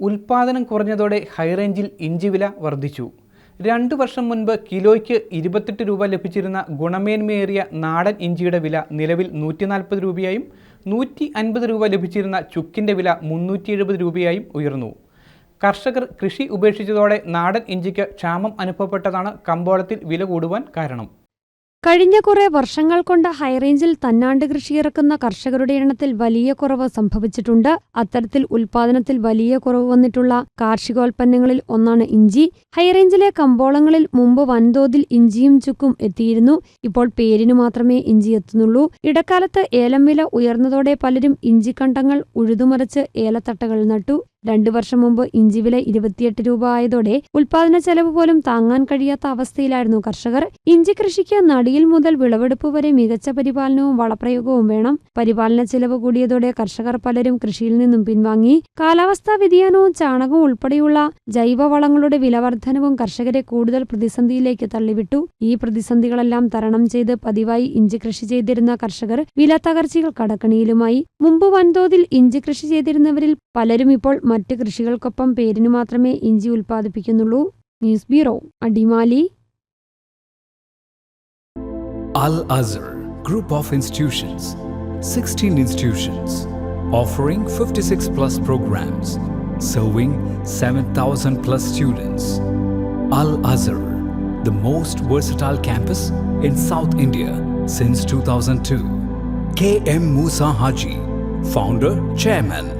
ഉൽപാദനം കുറഞ്ഞതോടെ ഹൈറേഞ്ചിൽ ഇഞ്ചി വില വർദ്ധിച്ചു. രണ്ടു വർഷം മുൻപ് കിലോയ്ക്ക് ഇരുപത്തെട്ട് രൂപ ലഭിച്ചിരുന്ന ഗുണമേന്മയേറിയ നാടൻ ഇഞ്ചിയുടെ വില നിലവിൽ നൂറ്റി നാൽപ്പത് രൂപയായും നൂറ്റി അൻപത് രൂപ ലഭിച്ചിരുന്ന ചുക്കിന്റെ വില മുന്നൂറ്റി എഴുപത് രൂപയായും ഉയർന്നു. കർഷകർ കൃഷി ഉപേക്ഷിച്ചതോടെ നാടൻ ഇഞ്ചിക്ക് ക്ഷാമം അനുഭവപ്പെട്ടതാണ് കമ്പോളത്തിൽ വില കൂടുവാൻ കാരണം. കഴിഞ്ഞ കുറെ വർഷങ്ങൾ കൊണ്ട് ഹൈറേഞ്ചിൽ തന്നാണ്ട് കൃഷിയിറക്കുന്ന കർഷകരുടെ എണ്ണത്തിൽ വലിയ കുറവ് സംഭവിച്ചിട്ടുണ്ട്. അത്തരത്തിൽ ഉൽപാദനത്തിൽ വലിയ കുറവ് വന്നിട്ടുള്ള കാർഷികോൽപ്പന്നങ്ങളിൽ ഒന്നാണ് ഇഞ്ചി. ഹൈറേഞ്ചിലെ കമ്പോളങ്ങളിൽ മുമ്പ് വൻതോതിൽ ഇഞ്ചിയും ചുക്കും എത്തിയിരുന്നു. ഇപ്പോൾ പേരിനു മാത്രമേ ഇഞ്ചി എത്തുന്നുള്ളൂ. ഇടക്കാലത്ത് ഏലം വില ഉയർന്നതോടെ പലരും ഇഞ്ചിക്കണ്ടങ്ങൾ ഉഴുതുമറിച്ച് ഏലത്തട്ടകൾ നട്ടു. രണ്ടു വർഷം മുമ്പ് ഇഞ്ചി വില ഇരുപത്തിയെട്ട് രൂപ ആയതോടെ ഉൽപാദന ചെലവ് പോലും താങ്ങാൻ കഴിയാത്ത അവസ്ഥയിലായിരുന്നു കർഷകർ. ഇഞ്ചി കൃഷിക്ക് നടിയിൽ മുതൽ വിളവെടുപ്പ് വരെ മികച്ച പരിപാലനവും വളപ്രയോഗവും വേണം. പരിപാലന ചെലവ് കൂടിയതോടെ കർഷകർ പലരും കൃഷിയിൽ നിന്നും പിൻവാങ്ങി. കാലാവസ്ഥാ വ്യതിയാനവും ചാണകവും ഉൾപ്പെടെയുള്ള ജൈവവളങ്ങളുടെ വിലവർദ്ധനവും കർഷകരെ കൂടുതൽ പ്രതിസന്ധിയിലേക്ക് തള്ളിവിട്ടു. ഈ പ്രതിസന്ധികളെല്ലാം തരണം ചെയ്ത് പതിവായി ഇഞ്ചി കൃഷി ചെയ്തിരുന്ന കർഷകർ വില തകർച്ചകൾ കടക്കണിയിലുമായി. മുമ്പ് വൻതോതിൽ ഇഞ്ചി കൃഷി ചെയ്തിരുന്നവരിൽ പലരും ഇപ്പോൾ മറ്റ് കൃഷികൾക്കൊപ്പം പേരിനു മാത്രമേ ഇഞ്ചി ഉൽപ്പാദിപ്പിക്കുന്നുള്ളൂ news bureau Adimali Al Azhar Group of Institutions, 16 institutions, offering 56 plus programs, serving 7,000 plus students. Al Azhar, the most versatile campus in South India since 2002. K. M. Musa Haji, founder, chairman,